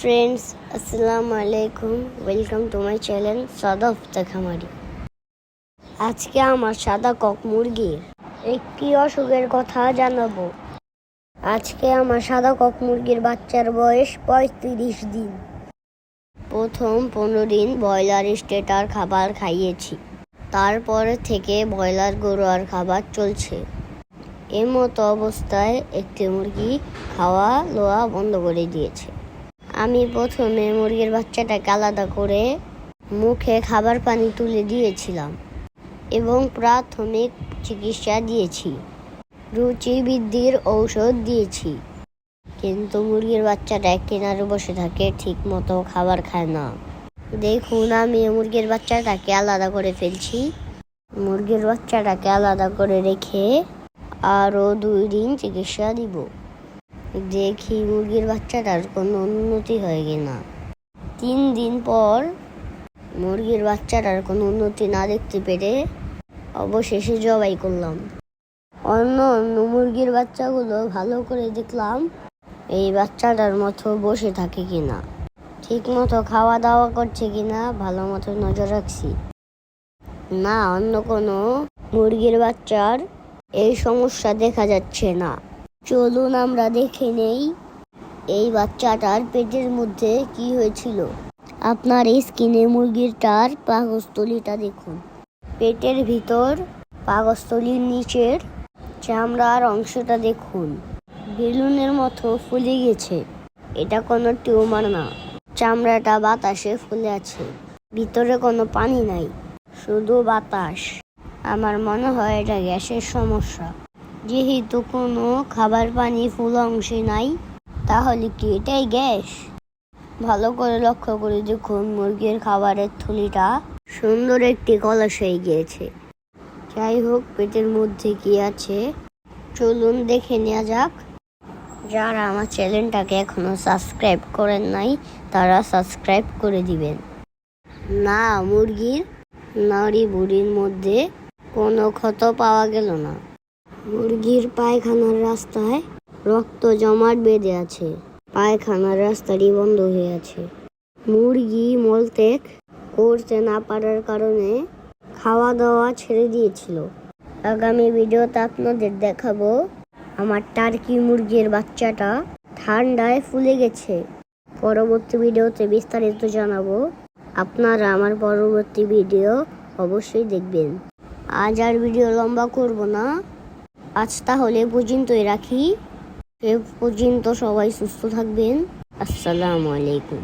Friends আসসালামু আলাইকুম welcome to my channel সাদা খামারি আজকে আমার সাদা কক মুরগির একটি অসুখের কথা জানাব। আজকে আমার সাদা কক মুরগির বাচ্চার বয়স পঁয়ত্রিশ দিন। প্রথম পনেরো দিন ব্রয়লার স্টেটার খাবার খাইয়েছি। তারপর থেকে ব্রয়লার গরুয়ার খাবার চলছে। এর মতো অবস্থায় একটি মুরগি খাওয়া লোয়া বন্ধ করে দিয়েছে। আমি প্রথমে মুরগির বাচ্চাটাকে আলাদা করে মুখে খাবার পানি তুলে দিয়েছিলাম এবং প্রাথমিক চিকিৎসা দিয়েছি। রুচি বৃদ্ধির ঔষধ দিয়েছি। কিন্তু মুরগির বাচ্চাটা কিনারে বসে থাকে ঠিক মতো খাবার খায় না। দেখুন, আমি মুরগির বাচ্চাটাকে আলাদা করে ফেলছি। মুরগির বাচ্চাটাকে আলাদা করে রেখে আরও দুই দিন চিকিৎসা দিব। দেখি মুরগির বাচ্চাটার কোনো উন্নতি হয় কি না। তিন দিন পর মুরগির বাচ্চাটার কোনো উন্নতি না দেখতে পেরে অবশেষে জবাই করলাম। অন্য অন্য মুরগির বাচ্চাগুলো ভালো করে দেখলাম এই বাচ্চাটার মতো বসে থাকে কিনা ঠিক মতো খাওয়া দাওয়া করছে কিনা ভালো মতো নজর রাখছি। না, অন্য কোনো মুরগির বাচ্চার এই সমস্যা দেখা যাচ্ছে না। চলুন আমরা দেখে নেই এই বাচ্চাটার পেটের মধ্যে কি হয়েছিল। আপনার এই স্কিনে মুরগিরটার পাকস্থলীটা দেখুন। পেটের ভিতর পাকস্থলীর নিচের চামড়ার অংশটা দেখুন। বেলুনের মতো ফুলে গেছে। এটা কোনো টিউমার না। চামড়াটা বাতাসে ফুলে আছে। ভিতরে কোনো পানি নাই। শুধু বাতাস। আমার মনে হয় এটা গ্যাসের সমস্যা। যেহেতু কোনো খাবার পানি ফুল অংশে নাই, তাহলে কি এটাই গ্যাস? ভালো করে লক্ষ্য করে দেখুন, মুরগির খাবারের থলিটা সুন্দর একটি কলস হয়ে গিয়েছে। যাই হোক, পেটের মধ্যে কি আছে? চলুন দেখে নেওয়া যাক। যারা আমার চ্যানেলটাকে এখনও সাবস্ক্রাইব করেন নাই, তারা সাবস্ক্রাইব করে দিবেন। না, মুরগির নাড়ি বুড়ির মধ্যে কোনো ক্ষত পাওয়া গেল না। মুরগির পায়খানার রাস্তায় রক্ত জমাট বেঁধে আছে। পায়খানার রাস্তাটি বন্ধ হয়ে আছে। মুরগি মলত্যাগ করতে না পারার কারণে খাওয়া দাওয়া ছেড়ে দিয়েছিল। আগামী ভিডিওতে আপনাদের দেখাবো, আমার টার্কি মুরগির বাচ্চাটা ঠান্ডায় ফুলে গেছে। পরবর্তী ভিডিওতে বিস্তারিত জানাব। আপনারা আমার পরবর্তী ভিডিও অবশ্যই দেখবেন। আজ আর ভিডিও লম্বা করব না। আজ তাহলে পর্যন্তই রাখি। সে পর্যন্ত সবাই সুস্থ থাকবেন। আসসালামু আলাইকুম।